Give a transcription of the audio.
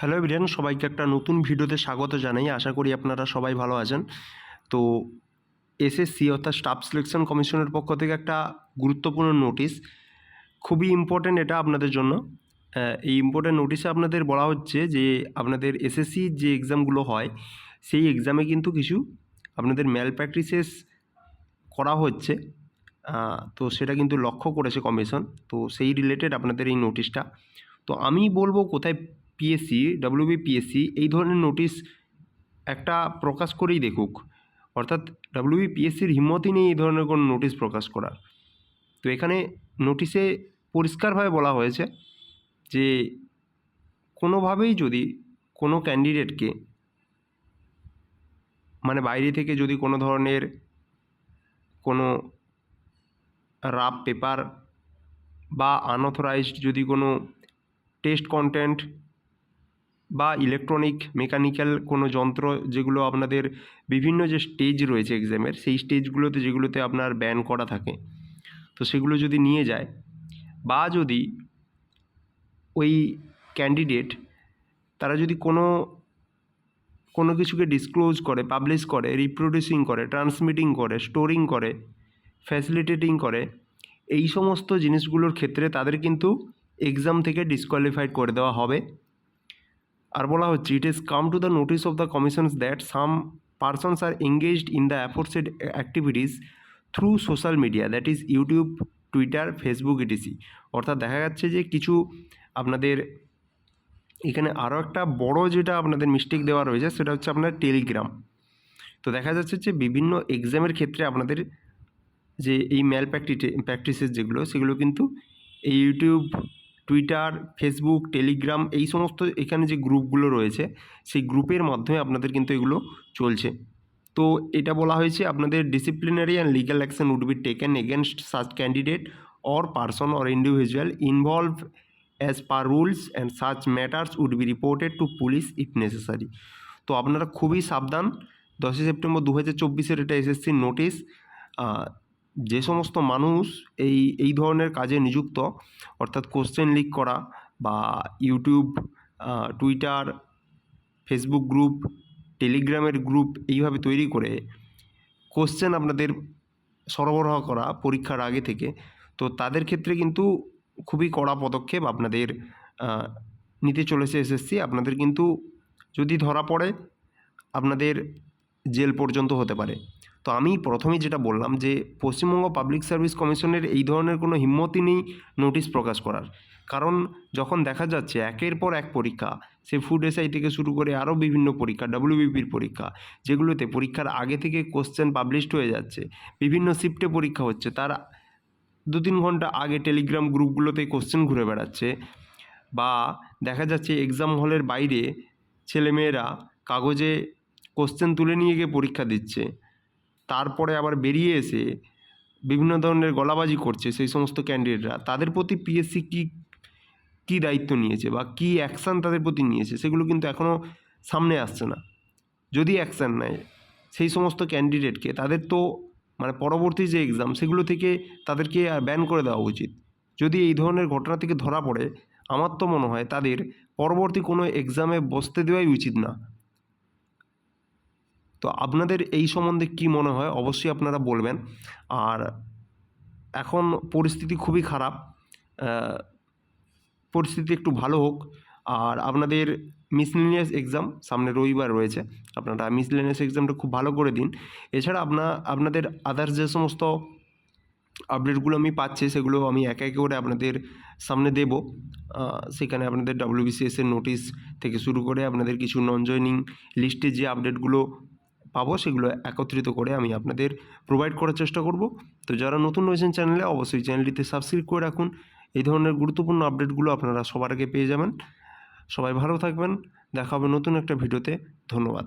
Hello everyone সবাইকে একটা নতুন ভিডিওতে স্বাগত জানাই। আশা করি আপনারা সবাই ভালো আছেন। তো এসএসসি অর্থাৎ স্টাফ সিলেকশন কমিশনের পক্ষ থেকে একটা গুরুত্বপূর্ণ নোটিশ খুবই ইম্পর্ট্যান্ট এটা আপনাদের জন্য। এই ইম্পর্ট্যান্ট নোটিশে আপনাদের বলা হচ্ছে যে, আপনাদের এসএসসি যে এক্সামগুলো হয়, সেই এক্সামে কিন্তু কিছু আপনাদের ম্যাল প্র্যাকটিসেস করা হচ্ছে। তো সেটা কিন্তু লক্ষ্য করেছে কমিশন তো সেই রিলেটেড আপনাদের এই নোটিশটা তো আমি বলব কোথায় পিএসসি ডাব্লিউবি পিএসসি এই ধরনের নোটিশ একটা প্রকাশ করেই দেখুক। অর্থাৎ ডাব্লিউবি পিএসসির হিম্মতই নেই এই ধরনের কোনো নোটিশ প্রকাশ করার। তো এখানে নোটিশে পরিষ্কারভাবে বলা হয়েছে যে, কোনোভাবেই যদি কোনো ক্যান্ডিডেটকে মানে বাইরে থেকে যদি কোনো ধরনের কোনো রাফ পেপার বা আনঅথরাইজড যদি কোনো টেস্ট কন্টেন্ট বা ইলেকট্রনিক মেকানিক্যাল কোনো যন্ত্র যেগুলো আপনাদের বিভিন্ন যে স্টেজ রয়েছে এক্সামের সেই স্টেজগুলোতে যেগুলোতে আপনার ব্যান করা থাকে, তো সেগুলো যদি নিয়ে যায় বা যদি ওই ক্যান্ডিডেট তারা যদি কোনো কোনো কিছুকে ডিসক্লোজ করে পাবলিশ করে রিপ্রোডিউসিং করে ট্রান্সমিটিং করে স্টোরিং করে ফ্যাসিলিটেটিং করে, এই সমস্ত জিনিসগুলোর ক্ষেত্রে তাদের কিন্তু এক্সাম থেকে ডিসকোয়ালিফাইড করে দেওয়া হবে। আর বলা হচ্ছে it is come to the notice of the commissions that some persons are engaged in the aforesaid activities through social media that is YouTube Twitter Facebook ETC অর্থাৎ দেখা যাচ্ছে যে কিছু আপনাদের এখানে আরও একটা বড় যেটা আপনাদের মিস্টেক দেওয়া রয়েছে, সেটা হচ্ছে আপনার টেলিগ্রাম তো দেখা যাচ্ছে যে বিভিন্ন এক্সামের ক্ষেত্রে আপনাদের যে এই ম্যাল প্র্যাকটিটে প্র্যাকটিসেস যেগুলো, সেগুলো কিন্তু এই ইউটিউব টুইটার ফেসবুক টেলিগ্রাম এই সমস্ত এখানে যে গ্রুপগুলো রয়েছে, সেই গ্রুপের মাধ্যমে আপনাদের কিন্তু এগুলো চলছে। তো এটা বলা হয়েছে, আপনাদের disciplinary and legal action would be taken against such candidate or person or individual involve as per rules and such matters would be reported to police if necessary তো আপনারা খুবই সাবধান, দশই সেপ্টেম্বর দু হাজার চব্বিশের এটা এসএসসির নোটিশ যে সমস্ত মানুষ এই এই ধরনের কাজে নিযুক্ত, অর্থাৎ কোশ্চেন লিক করা বা ইউটিউব টুইটার ফেসবুক গ্রুপ টেলিগ্রামের গ্রুপ এইভাবে তৈরি করে কোশ্চেন আপনাদের সরবরাহ করা পরীক্ষার আগে থেকে, তো তাদের ক্ষেত্রে কিন্তু খুবই কড়া পদক্ষেপ আপনাদের নিতে চলেছে এসএসসি আপনাদের কিন্তু যদি ধরা পড়ে, আপনাদের জেল পর্যন্ত হতে পারে। তো আমি প্রথমেই যেটা বললাম যে পশ্চিমবঙ্গ পাবলিক সার্ভিস কমিশনের এই ধরনের কোনো হিম্মতই নেই নোটিশ প্রকাশ করার। কারণ যখন দেখা যাচ্ছে একের পর এক পরীক্ষা, সে ফুড এসআই থেকে শুরু করে আরও বিভিন্ন পরীক্ষা ডাব্লিউবিপির পরীক্ষা, যেগুলোতে পরীক্ষার আগে থেকে কোশ্চেন পাবলিশড হয়ে যাচ্ছে, বিভিন্ন শিফটে পরীক্ষা হচ্ছে, তার দু তিন ঘণ্টা আগে টেলিগ্রাম গ্রুপগুলোতে কোশ্চেন ঘুরে বেড়াচ্ছে বা দেখা যাচ্ছে এক্সাম হলের বাইরে ছেলেমেয়েরা কাগজে কোশ্চেন তুলে নিয়ে গিয়ে পরীক্ষা দিচ্ছে। তারপরে আবার বেরিয়ে এসে বিভিন্ন ধরনের গলাবাজি করছে সেই সমস্ত ক্যান্ডিডেটরা তাদের প্রতি পিএসসি কী কী দায়িত্ব নিয়েছে বা কী অ্যাকশান তাদের প্রতি নিয়েছে সেগুলো কিন্তু এখনও সামনে আসছে না। যদি অ্যাকশান নেয়, সেই সমস্ত ক্যান্ডিডেটকে তাদের তো মানে পরবর্তী যে এক্সাম সেগুলো থেকে তাদেরকে ব্যান করে দেওয়া উচিত। যদি এই ধরনের ঘটনা থেকে ধরা পড়ে, আমার তো মনে হয় তাদের পরবর্তী কোনো এক্সামে বসতে দেওয়াই উচিত না। তো আপনাদের এই সম্বন্ধে কি মনে হয়? অবশ্যই আপনারা বলবেন। আর এখন পরিস্থিতি খুবই খারাপ। পরিস্থিতি একটু ভালো হোক। আর আপনাদের মিসলিনিয়াস এক্সাম সামনে রবিবার রয়েছে। আপনারা মিসলিনিয়াস এক্সামটা খুব ভালো করে দিন। এছাড়া আপনা, আপনাদের আদার্স যে সমস্ত আপডেটগুলো আমি পাচ্ছি, সেগুলো আমি একে একে করে আপনাদের সামনে দেব। সেখানে আপনাদের ডাব্লিউবিসিএস এর নোটিশ থেকে শুরু করে আপনাদের কিছু নন জয়নিং লিস্টে যে আপডেটগুলো পাবো, সেগুলো একত্রিত করে আমি আপনাদের প্রোভাইড করার চেষ্টা করব। তো যারা নতুন রয়েছেন চ্যানেলে অবশ্যই চ্যানেলটিতে সাবস্ক্রাইব করে রাখুন। এই ধরনের গুরুত্বপূর্ণ আপডেটগুলো আপনারা সবার আগে পেয়ে যাবেন। সবাই ভালো থাকবেন। দেখা হবে নতুন একটা ভিডিওতে ধন্যবাদ।